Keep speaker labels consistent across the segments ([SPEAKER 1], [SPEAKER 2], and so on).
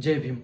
[SPEAKER 1] जय Bhim.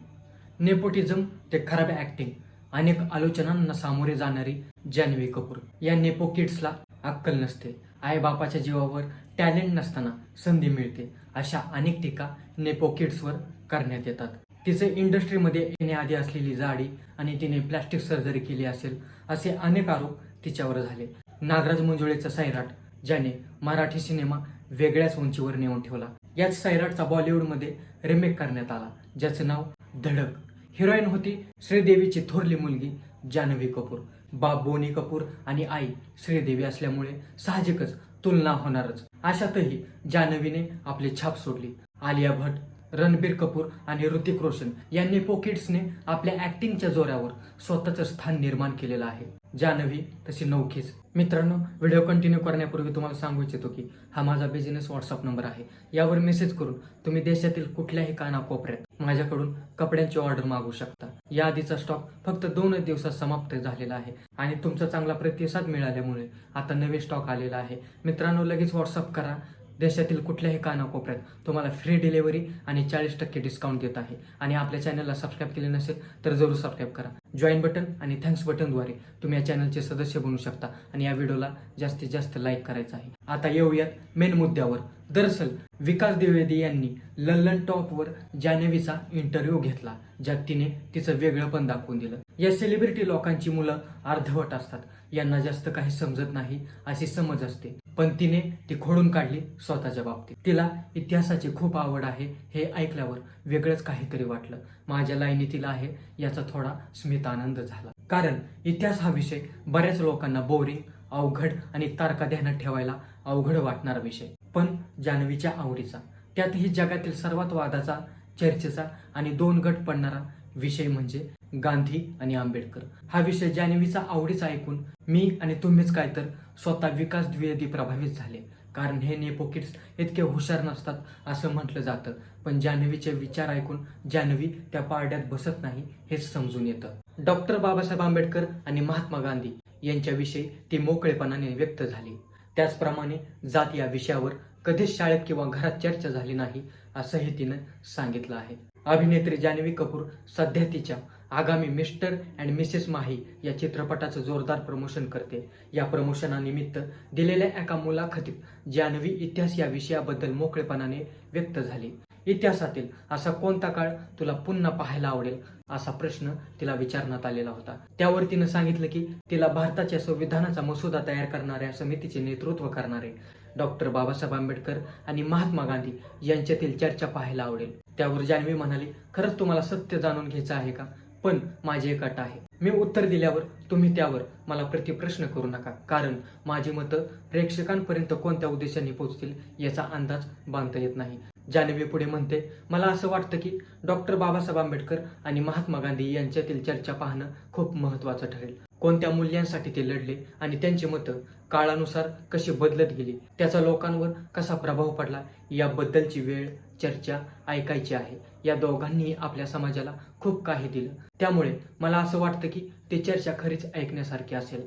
[SPEAKER 1] Nepotism ते खराब acting अनेक आलोचनांना सामोरे जाणारी जान्हवी कपूर. या नेपो किड्सला अक्कल नसते. आईबापाच्या जीवावर टॅलेंट नसताना संधी मिळते अशा अनेक टीका नेपो किड्सवर करण्यात येतात. तिचे इंडस्ट्रीमध्ये येण्याआधी असलेली जाडी आणि तिने प्लॅस्टिक सर्जरी केली असेल असे अनेक आरोप तिच्यावर झाले. नागराज मंजुळेचा सैराट ज्याने मराठी सिनेमा वेगळ्याच उंचीवर नेऊन ठेवला. याच सैराटचा बॉलिवूडमध्ये रिमेक करण्यात आला. ज्याचं नाव धडक. हिरोईन होती श्रीदेवीची थोरली मुलगी जान्हवी कपूर. बाप बोनी कपूर आणि आई श्रीदेवी असल्यामुळे साहजिकच तुलना होणारच. अशातही जान्हवीने आपली छाप सोडली. आलिया भट रणबीर कपूर आणि ऋतिक रोशन यांनी पोकिट्सने आपल्या ऍक्टिंगच्या जोरावर स्वतःचं स्थान निर्माण केलेलं आहे. जानवी तशी नौखीच. मित्रांनो व्हिडिओ कंटिन्यू करण्यापूर्वी तुम्हाला सांगू इच्छितो की हा माझा बिझनेस व्हॉट्सअप नंबर आहे. यावर मेसेज करून तुम्ही देशातील कुठल्याही कानाकोपऱ्यात माझ्याकडून कपड्यांची ऑर्डर मागू शकता. या आधीचा स्टॉक फक्त दोनच दिवसात समाप्त झालेला आहे आणि तुमचा चांगला प्रतिसाद मिळाल्यामुळे आता नवीन स्टॉक आलेला आहे. मित्रांनो लगेच व्हॉट्सअप करा. देशातील कुठल्याही कानाकोपऱ्यात तुम्हाला फ्री डिलिव्हरी आणि चाळीस टक्के डिस्काउंट देत आहे. आणि आपल्या चॅनलला सबस्क्राईब केले नसेल तर जरूर सबस्क्राईब करा. जॉईन बटन आणि थँक्स बटनद्वारे तुम्ही या चॅनलचे सदस्य बनू शकता आणि या व्हिडिओला जास्तीत जास्त लाईक करायचं आहे. आता येऊयात मेन मुद्द्यावर. दरअसल विकास द्विवेदी यांनी लल्लन टॉपवर जान्हवीचा इंटरव्ह्यू घेतला ज्यात तिने तिचं वेगळं पण दाखवून दिलं. या सेलिब्रिटी लोकांची मुलं अर्धवट असतात. यांना जास्त काही समजत नाही अशी समज असते. पण तिने ती खोडून काढली स्वतःच्या बाबतीत. तिला इतिहासाची खूप आवड आहे हे ऐकल्यावर वेगळंच काहीतरी वाटलं. माझ्या लाईनी तिला आहे याचा थोडा स्मित आनंद झाला. कारण इतिहास हा विषय बऱ्याच लोकांना बोरिंग अवघड आणि तारका ध्यानात ठेवायला अवघड वाटणारा विषय. पण जान्हवीच्या आवडीचा त्यातही जगातील सर्वात वादाचा चर्चेचा आणि दोन गट पडणारा विषय म्हणजे गांधी आणि आंबेडकर. हा विषय जान्हवीचा आवडीचा ऐकून मी आणि तुम्हीच काय तर स्वतः विकास द्विवेदी प्रभावित झाले. कारण हे नेपो किड्स इतके हुशार नसतात असं म्हटलं जातं. पण जान्हवीचे विचार ऐकून जान्हवी त्या पारड्यात बसत नाही हेच समजून येतं. डॉक्टर बाबासाहेब आंबेडकर आणि महात्मा गांधी यांच्याविषयी ती मोकळेपणाने व्यक्त झाली. त्याचप्रमाणे जात या विषयावर कधीच शाळेत किंवा घरात चर्चा झाली नाही असंही तिनं सांगितलं आहे. अभिनेत्री जान्हवी कपूर सध्या तिच्या आगामी मिस्टर अँड मिसेस माही या चित्रपटाचं जोरदार प्रमोशन करते. या प्रमोशनानिमित्त दिलेल्या एका मुलाखतीत जान्हवी इतिहास या विषयाबद्दल मोकळेपणाने व्यक्त झाली. इतिहासातील असा कोणता काळ तुला पुन्हा पाहायला आवडेल? असा प्रश्न तिला विचारण्यात आलेला होता. त्यावर तिनं सांगितलं की तिला भारताच्या संविधानाचा मसुदा तयार करणाऱ्या समितीचे नेतृत्व करणारे डॉक्टर बाबासाहेब आंबेडकर आणि महात्मा गांधी यांच्यातील चर्चा पाहायला आवडेल. त्यावर जान्हवी म्हणाली खरंच तुम्हाला सत्य जाणून घ्यायचं आहे का? पण माझी एक अट आहे. मी उत्तर दिल्यावर तुम्ही त्यावर मला प्रतिप्रश्न करू नका. कारण माझी मतं प्रेक्षकांपर्यंत कोणत्या उद्देशाने पोहोचतील याचा अंदाज बांधता येत नाही. जान्हवी पुढे म्हणते मला असं वाटतं की डॉक्टर बाबासाहेब आंबेडकर आणि महात्मा गांधी यांच्यातील चर्चा पाहणं खूप महत्वाचं ठरेल. कोणत्या मूल्यांसाठी ते लढले आणि त्यांची मतं काळानुसार कशी बदलत गेली त्याचा लोकांवर कसा प्रभाव पडला याबद्दलची वेळ चर्चा ऐकायची आहे. या दोघांनी आपल्या समाजाला खूप काही दिलं. त्यामुळे मला असं वाटतं की ती चर्चा खरीच ऐकण्यासारखी असेल.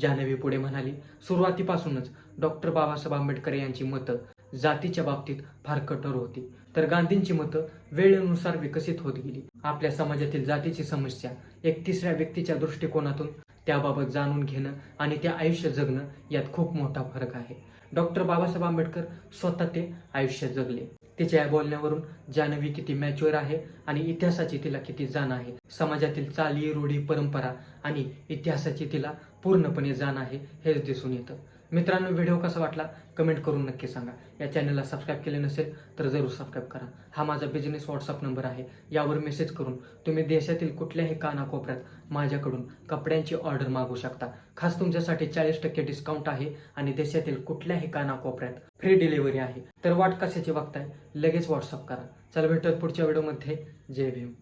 [SPEAKER 1] जान्हवी पुढे म्हणाली सुरुवातीपासूनच डॉक्टर बाबासाहेब आंबेडकर यांची मतं जातीच्या बाबतीत फार कठोर होती. तर गांधींची मतं वेळेनुसार विकसित होत गेली. आपल्या समाजातील जातीची समस्या एक तिसऱ्या व्यक्तीच्या दृष्टिकोनातून त्याबाबत जाणून घेणं आणि ते आयुष्य जगणं यात खूप मोठा फरक आहे. डॉक्टर बाबासाहेब आंबेडकर स्वतः ते आयुष्य जगले. तिच्या या बोलण्यावरून जान्हवी किती मॅच्युअर आहे आणि इतिहासाची तिला किती जाण आहे. समाजातील चाली रूढी परंपरा आणि इतिहासाची तिला पूर्णपणे जाण आहे हेच दिसून येतं. मित्रांनो व्हिडिओ कसा वाटला? कमेंट करून नक्की सांगा. या चॅनलला सबस्क्राईब केले नसेल तर जरूर सबस्क्राईब करा. हा माझा बिझनेस व्हॉट्सअप नंबर आहे. यावर मेसेज करून तुम्ही देशातील कुठल्याही कानाकोपऱ्यात माझ्याकडून कपड्यांची ऑर्डर मागू शकता. खास तुमच्यासाठी चाळीस टक्के डिस्काउंट आहे आणि देशातील कुठल्याही कानाकोपऱ्यात फ्री डिलिव्हरी आहे. तर वाट कशाची बघताय? लगेच व्हॉट्सअप करा. चला भेटत पुढच्या व्हिडिओमध्ये जय भीम.